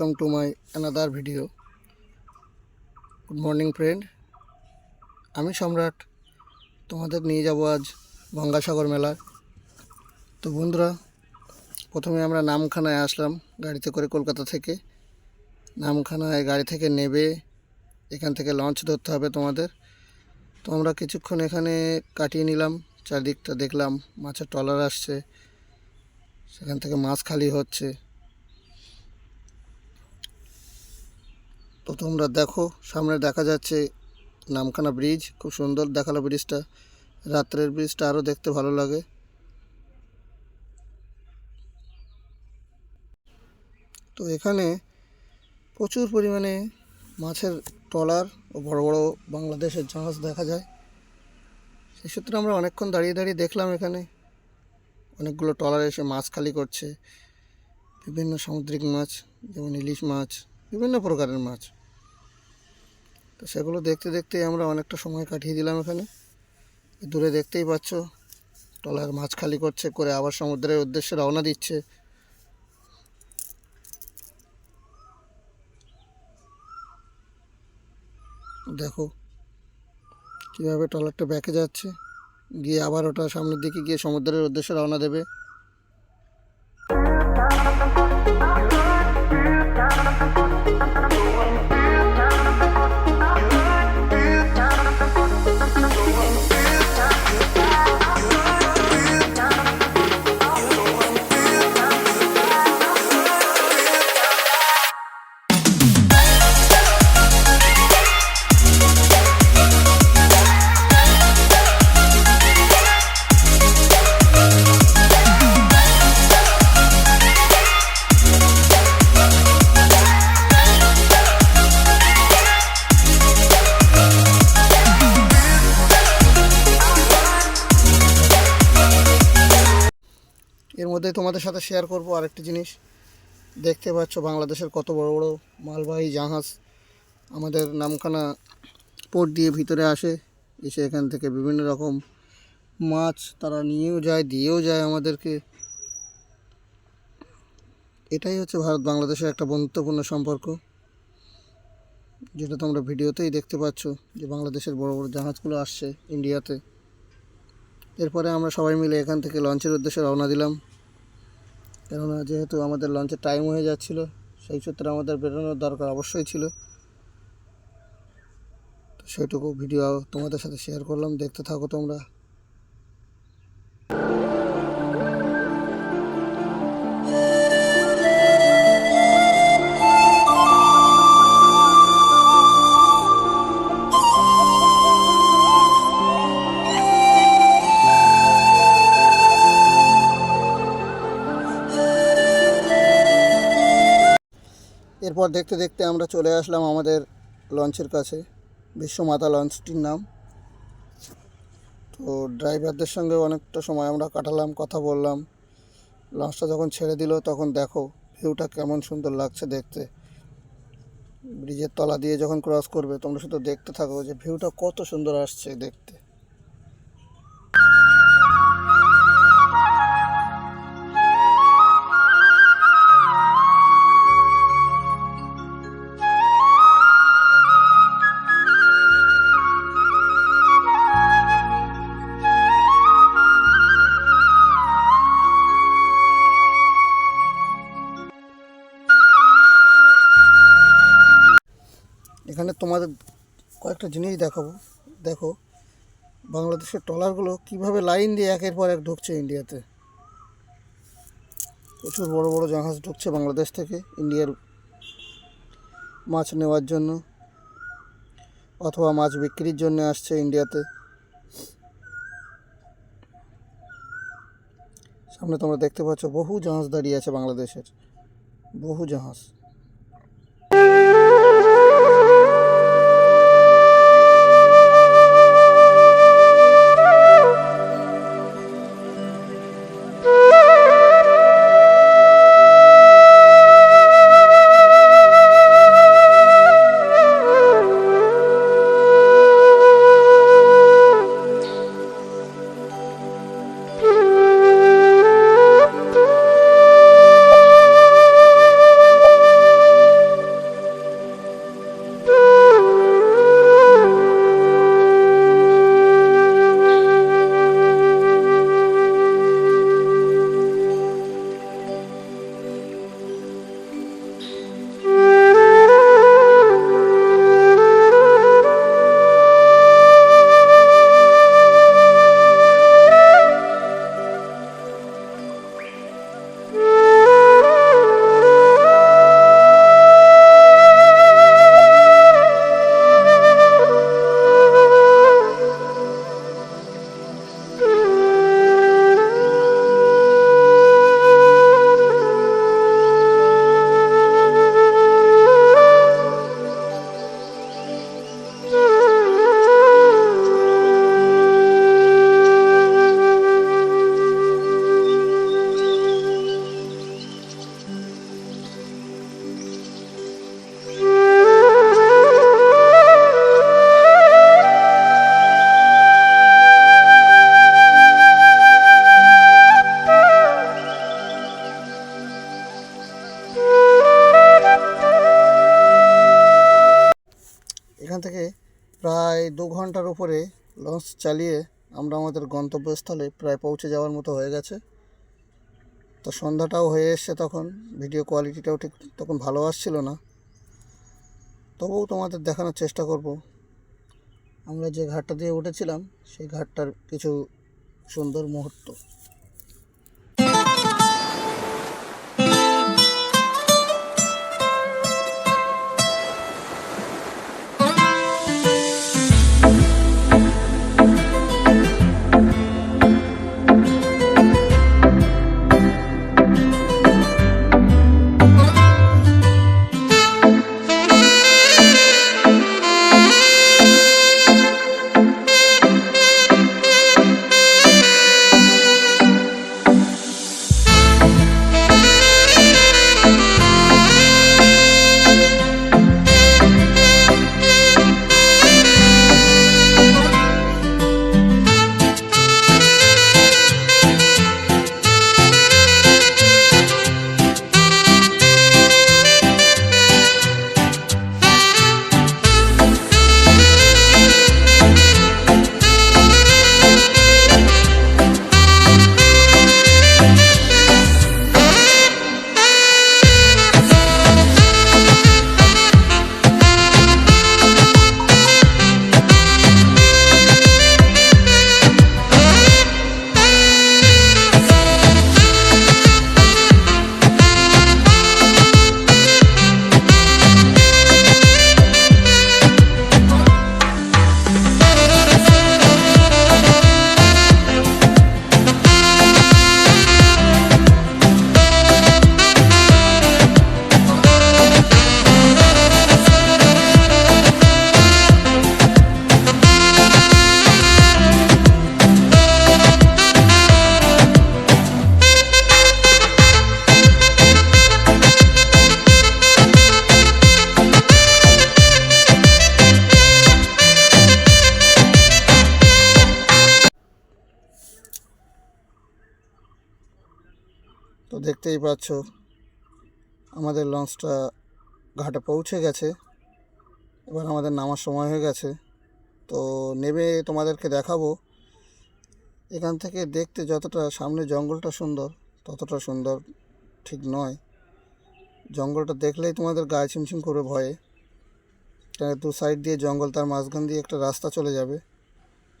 Welcome to my another video good morning friend আমি সম্রাট, তোমাদের নিয়ে যাব আজ গঙ্গাসাগর মেলায়। তো বন্ধুরা, প্রথমে আমরা নামখানায় আসলাম গাড়িতে করে কলকাতা থেকে। নামখানায় গাড়ি থেকে নেবে, এখান থেকে লঞ্চ ধরতে হবে তোমাদের। তো আমরা কিছুক্ষণ এখানে কাটিয়ে নিলাম, চারদিকটা দেখলাম, মাছের ট্রলার আসছে, সেখান থেকে মাছ খালি হচ্ছে। তো তোমরা দেখো, সামনে দেখা যাচ্ছে নামখানা ব্রিজ খুব সুন্দর দেখাল ব্রিজটা রাত্রের ব্রিজটা আরও দেখতে ভালো লাগে। তো এখানে প্রচুর পরিমাণে মাছের ট্রলার ও বড় বড় বাংলাদেশের জাহাজ দেখা যায়। সেই সূত্রে আমরা অনেকক্ষণ দাঁড়িয়ে দাঁড়িয়ে দেখলাম এখানে। অনেকগুলো ট্রলার এসে মাছ খালি করছে। বিভিন্ন সামুদ্রিক মাছ, যেমন ইলিশ মাছ, বিভিন্ন প্রকারের মাছ। তো সেগুলো দেখতে দেখতে আমরা অনেকটা সময় কাটিয়ে দিলাম এখানে। দূরে দেখতেই পাচ্ছ ট্রলার মাছ খালি করছে, করে আবার সমুদ্রের উদ্দেশ্যে রওনা দিচ্ছে। দেখো কীভাবে ট্রলারটা ব্যাকে যাচ্ছে, গিয়ে আবার ওটা সামনের দিকে গিয়ে সমুদ্রের উদ্দেশ্যে রওনা দেবে। মধ্যে তোমাদের সাথে শেয়ার করব আরেকটি জিনিস। দেখতে পাচ্ছ বাংলাদেশের কত বড় বড় মালবাহী জাহাজ আমাদের নামখানা পোর্ট দিয়ে ভিতরে আসে। এসে এখান থেকে বিভিন্ন রকম মাছ তারা নিয়েও যায়, দিয়েও যায় আমাদেরকে। এটাই হচ্ছে ভারত বাংলাদেশের একটা বন্ধুত্বপূর্ণ সম্পর্ক। যেটা তোমরা ভিডিওতেই দেখতে পাচ্ছ যে বাংলাদেশের বড় বড় জাহাজগুলো আসছে ইন্ডিয়াতে এরপরে আমরা সবাই মিলে এখান থেকে লঞ্চের উদ্দেশ্যে রওনা দিলাম। কেননা যেহেতু আমাদের লঞ্চের টাইম হয়ে যাচ্ছিল, সেই সূত্রে আমাদের বেরোনোর দরকার অবশ্যই ছিল। তো সেইটুকু ভিডিও তোমাদের সাথে শেয়ার করলাম, দেখতে থাকো তোমরা। এরপর দেখতে দেখতে আমরা চলে আসলাম আমাদের লঞ্চের কাছে, বিশ্বমাতা লঞ্চটির নাম। তো ড্রাইভারদের সঙ্গে অনেকটা সময় আমরা কাটালাম, কথা বললাম। লঞ্চটা যখন ছেড়ে দিল, তখন দেখো ভিউটা কেমন সুন্দর লাগছে দেখতে। ব্রিজের তলা দিয়ে যখন ক্রস করবে, তোমরা শুধু দেখতে থাকো যে ভিউটা কত সুন্দর আসছে দেখতে। কয়েকটা জিনিস দেখাবো। দেখো, বাংলাদেশের ট্রলারগুলো কীভাবে লাইন দিয়ে একের পর এক ঢুকছে ইন্ডিয়াতে। প্রচুর বড় বড় জাহাজ ঢুকছে বাংলাদেশ থেকে ইন্ডিয়ার মাছ নেওয়ার জন্য অথবা মাছ বিক্রির জন্য আসছে ইন্ডিয়াতে। সামনে তোমরা দেখতে পাচ্ছ বহু জাহাজ দাঁড়িয়ে আছে বাংলাদেশের। বহু জাহাজ। দু ঘণ্টার উপরে লঞ্চ চালিয়ে আমরা আমাদের গন্তব্যস্থলে প্রায় পৌঁছে যাওয়ার মতো হয়ে গেছে। তো সন্ধ্যাটাও হয়ে এসছে তখন ভিডিও কোয়ালিটিটাও ঠিক তখন ভালো আসছিল না। তবুও তোমাদের দেখানোর চেষ্টা করব। আমরা যে ঘাটটা দিয়ে উঠেছিলাম, সেই ঘাটটার কিছু সুন্দর মুহূর্ত। তো দেখতেই পাচ্ছ, আমাদের লঞ্চটা ঘাটে পৌঁছে গেছে। এবার আমাদের নামার সময় হয়ে গেছে। তো নেমে তোমাদেরকে দেখাবো। এখান থেকে দেখতে যতটা, সামনে জঙ্গলটা সুন্দর, ততটা সুন্দর ঠিক নয়। জঙ্গলটা দেখলেই তোমাদের গায়ে ছিমছিম করে ভয়ে। দু সাইড দিয়ে জঙ্গল, তার মাঝখান দিয়ে একটা রাস্তা চলে যাবে।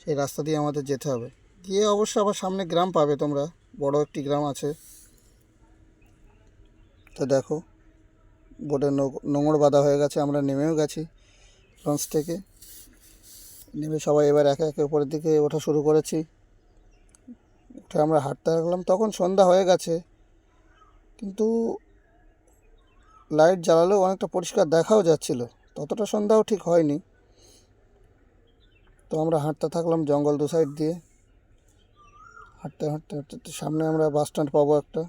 সেই রাস্তা দিয়ে আমাদের যেতে হবে। গিয়ে অবশ্য আবার সামনে গ্রাম পাবে তোমরা। বড় একটি গ্রাম আছে। তো দেখো, বোটে নোংর বাঁধা হয়ে গেছে, আমরা নেমেও গেছি লঞ্চ থেকে। নেমে সবাই এবার একে একে উপরের দিকে ওঠা শুরু করেছি। উঠে আমরা হাঁটতে লাগলাম, তখন সন্ধ্যা হয়ে গেছে। কিন্তু লাইট জ্বালালেও অনেকটা পরিষ্কার দেখাও যাচ্ছিল, ততটা সন্ধ্যাও ঠিক হয়নি। তো আমরা হাঁটতে থাকলাম জঙ্গল দু সাইড দিয়ে। হাঁটতে হাঁটতে হাঁটতে সামনে আমরা বাস স্ট্যান্ড পাবো একটা।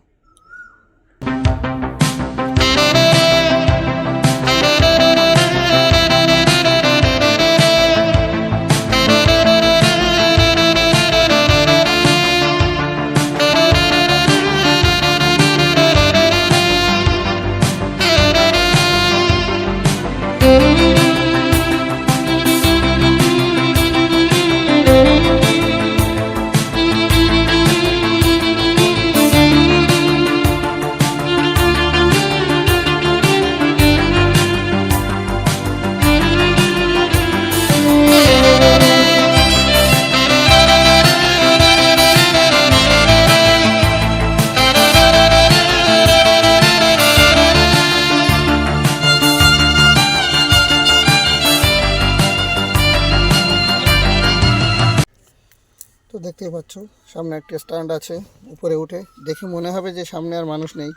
দেখতেই পাচ্ছ, সামনে একটি স্ট্যান্ড আছে উপরে উঠে। দেখে মনে হবে যে সামনে আর মানুষ নেই।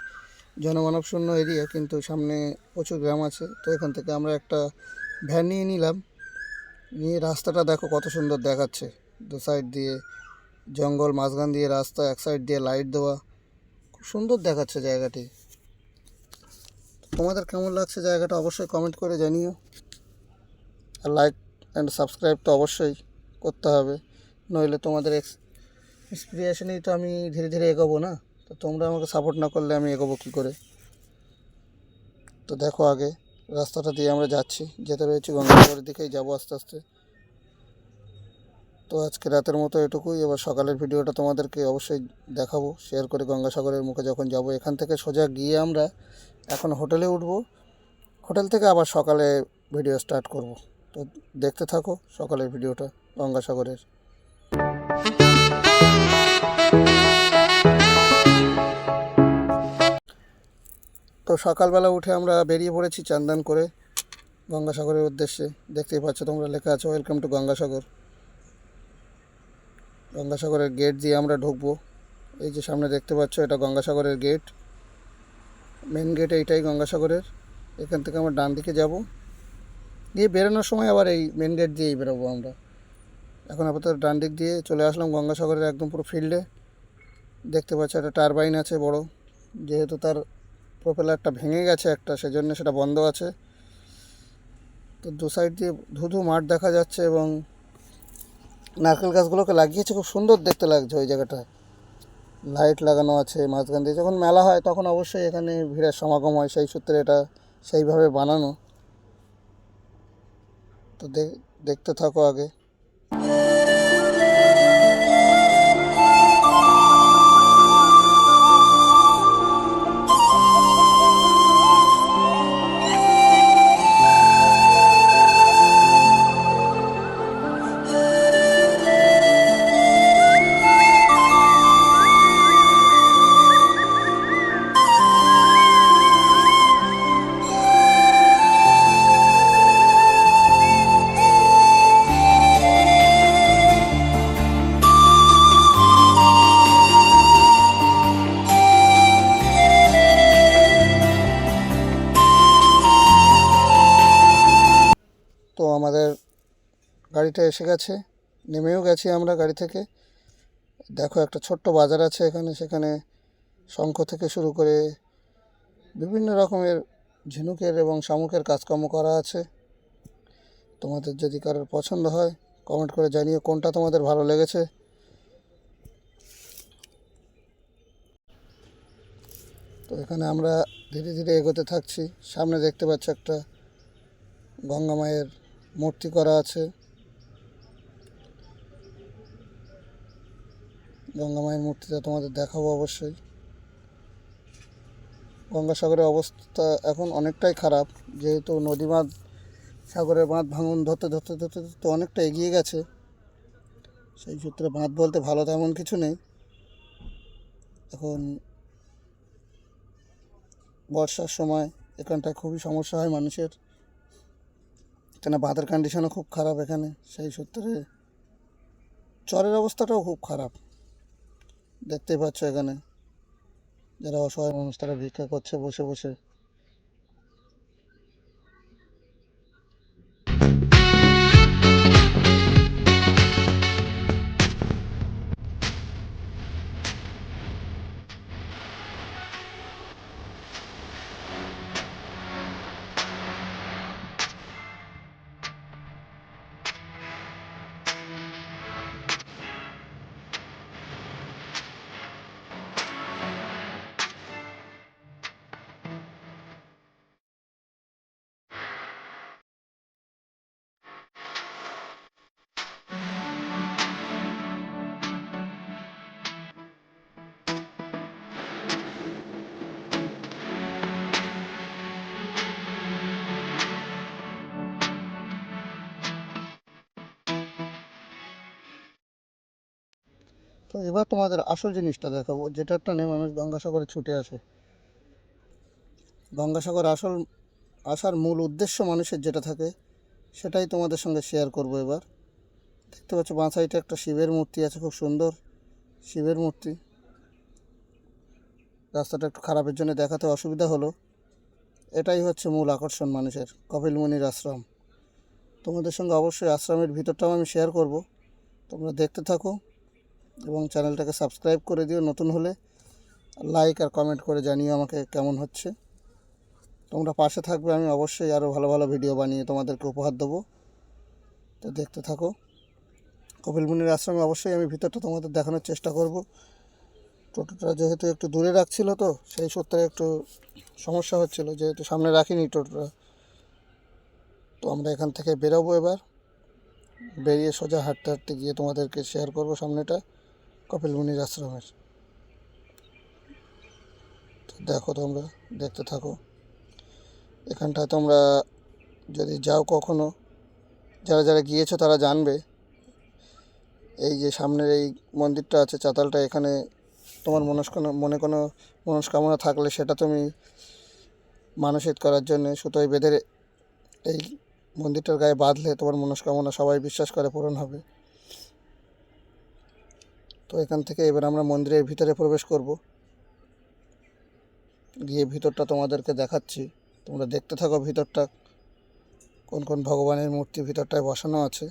জনমানব শূন্য এরিয়া, কিন্তু সামনে প্রচুর গ্রাম আছে। তো এখান থেকে আমরা একটা ভ্যান নিয়ে নিলাম। নিয়ে রাস্তাটা দেখো কত সুন্দর দেখাচ্ছে। দু সাইড দিয়ে জঙ্গল, মাঝখান দিয়ে রাস্তা, এক সাইড দিয়ে লাইট দেওয়া। খুব সুন্দর দেখাচ্ছে জায়গাটি। তোমাদের কেমন লাগছে জায়গাটা অবশ্যই কমেন্ট করে জানিও। আর লাইক অ্যান্ড সাবস্ক্রাইব তো অবশ্যই করতে হবে। নইলে তোমাদের এক্স ইন্সপিরেশনেই তো আমি ধীরে ধীরে এগোবো না? তো তোমরা আমাকে সাপোর্ট না করলে আমি এগোবো কী করে? তো দেখো আগে, রাস্তাটা দিয়ে আমরা যাচ্ছি। যেতে রয়েছে গঙ্গাসাগরের দিকেই যাব আস্তে আস্তে। তো আজকে রাতের মতো এটুকুই। এবার সকালের ভিডিওটা তোমাদেরকে অবশ্যই দেখাবো। শেয়ার করে গঙ্গাসাগরের মুখে যখন যাব, এখান থেকে সোজা গিয়ে আমরা এখন হোটেলে উঠবো। হোটেল থেকে আবার সকালে ভিডিও স্টার্ট করব। তো দেখতে থাকো সকালের ভিডিওটা গঙ্গাসাগরের। তো সকালবেলা উঠে আমরা বেরিয়ে পড়েছি চান্দান করে গঙ্গাসাগরের উদ্দেশ্যে। দেখতেই পাচ্ছ তোমরা লেখা আছে ওয়েলকাম টু গঙ্গাসাগর। গঙ্গাসাগরের গেট দিয়ে আমরা ঢুকবো। এই যে সামনে দেখতে পাচ্ছ, এটা গঙ্গাসাগরের গেট। মেন গেট এইটাই গঙ্গাসাগরের। এখান থেকে আমরা ডান দিকে যাব। দিয়ে বেরোনোর সময় আবার এই মেন গেট দিয়েই বেরোবো আমরা। এখন আপাতত ডান দিক দিয়ে চলে আসলাম গঙ্গাসাগরের একদম পুরো ফিল্ডে দেখতে পাচ্ছি একটা টারবাইন আছে বড়, যেহেতু তার প্রোপেলারটা ভেঙে গেছে একটা, সেজন্য সেটা বন্ধ আছে। তো দু সাইড দিয়ে ধুধু মাঠ দেখা যাচ্ছে এবং নারকেল গাছগুলোকে লাগিয়েছে, খুব সুন্দর দেখতে লাগছে ওই জায়গাটা। লাইট লাগানো আছে মাঝখান দিয়ে, যখন মেলা হয় তখন অবশ্যই এখানে ভিড়ের সমাগম হয়, সেই সূত্রে এটা সেইভাবে বানানো। তো দেখ- দেখতে থাকো আগে। গাড়িটা এসে গেছে, নেমেও গেছি আমরা গাড়ি থেকে। দেখো একটা ছোট্ট বাজার আছে এখানে, সেখানে শঙ্খ থেকে শুরু করে বিভিন্ন রকমের ঝিনুকের এবং শামুকের কাজকর্ম করা আছে। তোমাদের যদি কারোর পছন্দ হয় কমেন্ট করে জানিয়ে কোনটা তোমাদের ভালো লেগেছে। তো এখানে আমরা ধীরে ধীরে এগোতে থাকছি। সামনে দেখতে পাচ্ছ একটা গঙ্গা মায়ের মূর্তি করা আছে। গঙ্গা মায়ের মূর্তিটা তোমাদের দেখাবো অবশ্যই। গঙ্গাসাগরের অবস্থা এখন অনেকটাই খারাপ, যেহেতু নদী বাঁধ সাগরের বাঁধ ভাঙন ধরতে ধরতে ধরতে ধরতে অনেকটা এগিয়ে গেছে। সেই সূত্রে বাঁধ বলতে ভালো তেমন কিছু নেই। এখন বর্ষার সময় এখানটায় খুবই সমস্যা হয় মানুষের। কেন বাঁধের কন্ডিশনও খুব খারাপ এখানে। সেই সূত্রে চরের অবস্থাটাও খুব খারাপ। দেখতেই পাচ্ছ এখানে। যারা অসহায় মানুষ তারা ভিক্ষা করছে বসে বসে। তো এবার তোমাদের আসল জিনিসটা দেখাবো। যেটার টানে মানুষ গঙ্গাসাগরে ছুটে আসে। গঙ্গাসাগর আসল, আসার মূল উদ্দেশ্য মানুষের যেটা থাকে, সেটাই তোমাদের সঙ্গে শেয়ার করব এবার। দেখতে পাচ্ছ, বাঁ সাইডে একটা শিবের মূর্তি আছে, খুব সুন্দর শিবের মূর্তি। রাস্তাটা একটু খারাপের জন্য দেখাতে অসুবিধা হলো। এটাই হচ্ছে মূল আকর্ষণ মানুষের, কপিল আশ্রম। তোমাদের সঙ্গে অবশ্যই আশ্রমের ভিতরটাও আমি শেয়ার করব। তোমরা দেখতে থাকো। এবং চ্যানেলটাকে সাবস্ক্রাইব করে দিও নতুন হলে। লাইক আর কমেন্ট করে জানিও আমাকে কেমন হচ্ছে। তোমরা পাশে থাকবে, আমি অবশ্যই আরও ভালো ভালো ভিডিও বানিয়ে তোমাদেরকে উপহার দেবো। তো দেখতে থাকো। কপিল মুনির আশ্রমে অবশ্যই আমি ভিতরটা তোমাদের দেখানোর চেষ্টা করব। টোটোটা যেহেতু একটু দূরে রাখছিল তো, সেই সূত্রে একটু সমস্যা হচ্ছিল, যেহেতু সামনে রাখিনি টোটোটা। তো আমরা এখান থেকে বেরোবো এবার। বেরিয়ে সোজা হাঁটতে হাঁটতে গিয়ে তোমাদেরকে শেয়ার করব সামনেটা। কপিল মুনির আশ্রমের। তো দেখো তোমরা, দেখতে থাকো। এখানটায় তোমরা যদি যাও কখনো, যারা যারা গিয়েছো তারা জানবে। এই যে সামনের এই মন্দিরটা আছে, চাতালটা এখানে তোমার মনস্কামনা মনে কোনো মনস্কামনা থাকলে সেটা তুমি মানসিক করার জন্য সুতোয় বেঁধে এই মন্দিরটার গায়ে বাঁধলে তোমার মনস্কামনা সবাই বিশ্বাস করে পূরণ হবে। তো এখান থেকে এবার আমরা মন্দিরের ভিতরে প্রবেশ করব। গিয়ে ভিতরটা তোমাদেরকে দেখাচ্ছি। তোমরা দেখতে থাকো ভিতরটা। কোন কোন ভগবানের মূর্তি ভিতরটায় বসানো আছে।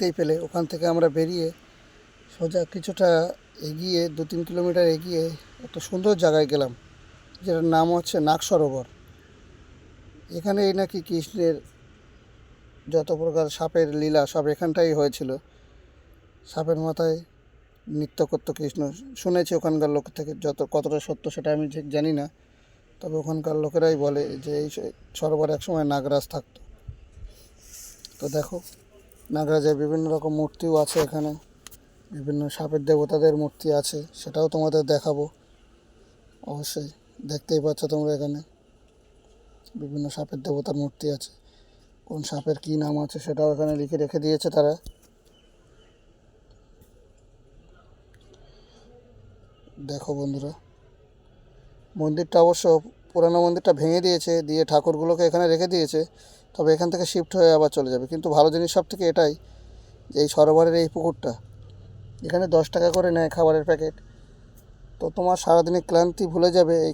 দেখতেই পেলে। ওখান থেকে আমরা বেরিয়ে সোজা কিছুটা এগিয়ে, দু তিন কিলোমিটার এগিয়ে একটা সুন্দর জায়গায় গেলাম, যেটার নাম হচ্ছে নাগ সরোবর এখানে এই নাকি কৃষ্ণের যত প্রকার সাপের লীলা, সব এখানটাই হয়েছিল। সাপের মাথায় নৃত্য করত কৃষ্ণ। শুনেছি ওখানকার লোক থেকে যত, কতটা সত্য সেটা আমি ঠিক জানি না। তবে ওখানকার লোকেরাই বলে যে এই সরোবরে একসময় নাগরাজ থাকতো। তো দেখো নাগরাজের বিভিন্ন রকম মূর্তিও আছে এখানে। বিভিন্ন সাপের দেবতাদের মূর্তি আছে, সেটাও তোমাদের দেখাবো। অবশ্যই দেখতেই পাচ্ছ তোমরা এখানে। বিভিন্ন সাপের দেবতার মূর্তি আছে। কোন সাপের কী নাম আছে সেটাও এখানে লিখে রেখে দিয়েছে তারা। দেখো বন্ধুরা, মন্দিরটা অবশ্য পুরানো মন্দিরটা ভেঙে দিয়েছে, দিয়ে ঠাকুরগুলোকে এখানে রেখে দিয়েছে। তবে এখান থেকে শিফট হয়ে আবার চলে যাবে। কিন্তু ভালো জিনিস সব থেকে এটাই যে এই সরোবরের এই পুকুরটা, এখানে দশ টাকা করে নেয় খাবারের প্যাকেট। তো তোমার সারাদিনের ক্লান্তি ভুলে যাবে এই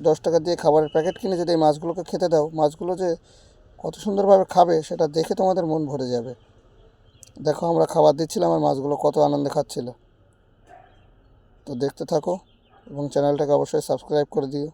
দশ টাকা দিয়ে খাবারের প্যাকেট কিনে যদি এই মাছগুলোকে খেতে দাও, মাছগুলো যে কত সুন্দরভাবে খাবে সেটা দেখে তোমাদের মন ভরে যাবে। দেখো আমরা খাবার দিচ্ছিলাম আর মাছগুলো কত আনন্দে খাচ্ছিল। তো দেখতে থাকো এবং চ্যানেলটাকে অবশ্যই সাবস্ক্রাইব করে দিও।